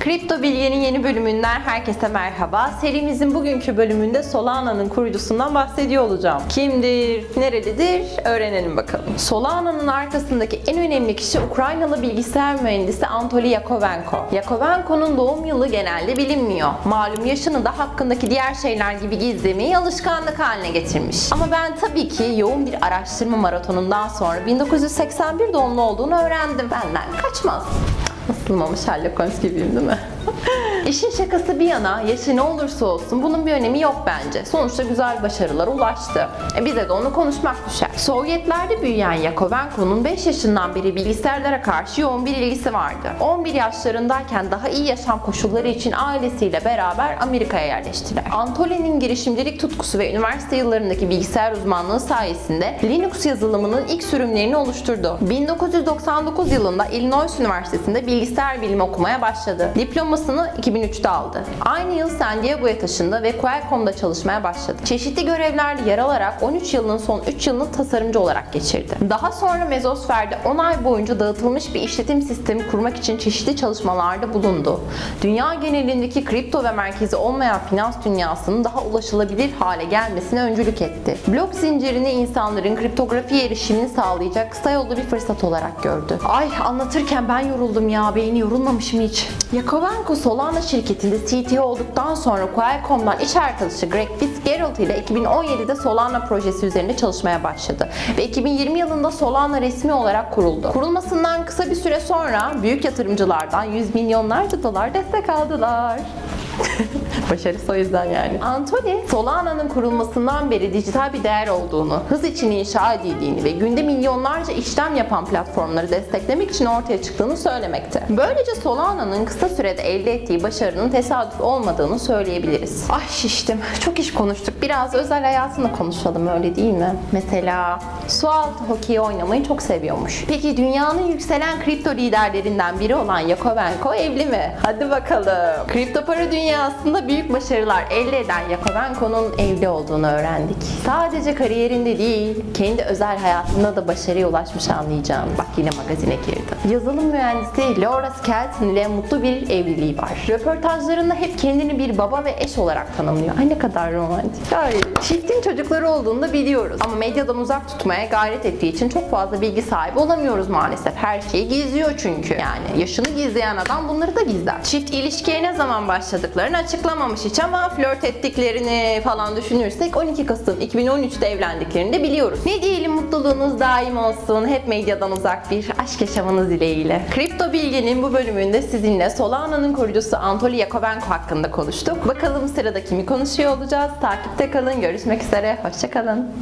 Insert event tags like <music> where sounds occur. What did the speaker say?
Kripto Bilge'nin yeni bölümünden herkese merhaba. Serimizin bugünkü bölümünde Solana'nın kurucusundan bahsediyor olacağım. Kimdir, nerelidir öğrenelim bakalım. Solana'nın arkasındaki en önemli kişi Ukraynalı bilgisayar mühendisi Anatoly Yakovenko. Yakovenko'nun doğum yılı genelde bilinmiyor. Malum yaşını da hakkındaki diğer şeyler gibi gizlemeyi alışkanlık haline getirmiş. Ama ben tabii ki yoğun bir araştırma maratonundan sonra 1981 doğumlu olduğunu öğrendim. Benden kaçmaz. Nasılmamış Sherlock Holmes gibiyim değil mi? <laughs> İşin şakası bir yana yaşı ne olursa olsun bunun bir önemi yok bence. Sonuçta güzel başarılara ulaştı. E bize de onu konuşmak düşer. Sovyetlerde büyüyen Yakovenko'nun 5 yaşından beri bilgisayarlara karşı yoğun bir ilgisi vardı. 11 yaşlarındayken daha iyi yaşam koşulları için ailesiyle beraber Amerika'ya yerleştiler. Anatoly'nin girişimcilik tutkusu ve üniversite yıllarındaki bilgisayar uzmanlığı sayesinde Linux yazılımının ilk sürümlerini oluşturdu. 1999 yılında Illinois Üniversitesi'nde bilgisayar bilimi okumaya başladı. Diplomasını 2003'te aldı. Aynı yıl San Diego'ya taşındı ve Qualcomm'da çalışmaya başladı. Çeşitli görevlerde yer alarak 13 yılının son 3 yılını tasarımcı olarak geçirdi. Daha sonra Mezosfer'de 10 ay boyunca dağıtılmış bir işletim sistemi kurmak için çeşitli çalışmalarda bulundu. Dünya genelindeki kripto ve merkezi olmayan finans dünyasının daha ulaşılabilir hale gelmesine öncülük etti. Blok zincirini insanların kriptografiye erişimini sağlayacak kısa yollu bir fırsat olarak gördü. Ay anlatırken ben yoruldum ya, beyni yorulmamışım hiç. Yakovenko Solana şirketinde CTO olduktan sonra Qualcomm'dan iş arkadaşı Greg Fitzgerald ile 2017'de Solana projesi üzerinde çalışmaya başladı. Ve 2020 yılında Solana resmi olarak kuruldu. Kurulmasından kısa bir süre sonra büyük yatırımcılardan yüz milyonlarca dolar destek aldılar. <laughs> Başarısı o yüzden yani. Anthony, Solana'nın kurulmasından beri dijital bir değer olduğunu, hız için inşa edildiğini ve günde milyonlarca işlem yapan platformları desteklemek için ortaya çıktığını söylemekte. Böylece Solana'nın kısa sürede elde ettiği başarının tesadüf olmadığını söyleyebiliriz. Ay şiştim. Çok iş konuştuk. Biraz özel hayatını konuşalım öyle değil mi? Mesela su altı hokeyi oynamayı çok seviyormuş. Peki dünyanın yükselen kripto liderlerinden biri olan Yakovenko evli mi? Hadi bakalım. Kripto para dünyasında büyük başarılar elde eden Yakovenko'nun evli olduğunu öğrendik. Sadece kariyerinde değil, kendi özel hayatında da başarıya ulaşmış anlayacağım. Bak yine magazine girdi. Yazılım mühendisi Laura Skelton ile mutlu bir evliliği var. Röportajlarında hep kendini bir baba ve eş olarak tanımlıyor. Ay ne kadar romantik. Ay. Çiftin çocukları olduğunu da biliyoruz. Ama medyadan uzak tutmaya gayret ettiği için çok fazla bilgi sahibi olamıyoruz maalesef. Her şeyi gizliyor çünkü. Yani yaşını gizleyen adam bunları da gizler. Çift ilişkiye ne zaman başladıklarını açıklamamış hiç ama flört ettiklerini falan düşünürsek 12 Kasım 2013'te evlendiklerini de biliyoruz. Ne diyelim mutluluğunuz daim olsun. Hep medyadan uzak bir aşk yaşamanız dileğiyle. Kripto Bilgi'nin bu bölümünde sizinle Solana'nın kurucusu Anatoly Yakovenko hakkında konuştuk. Bakalım sırada kimi konuşuyor olacağız. Takipte kalın. Görüşmek üzere. Hoşçakalın.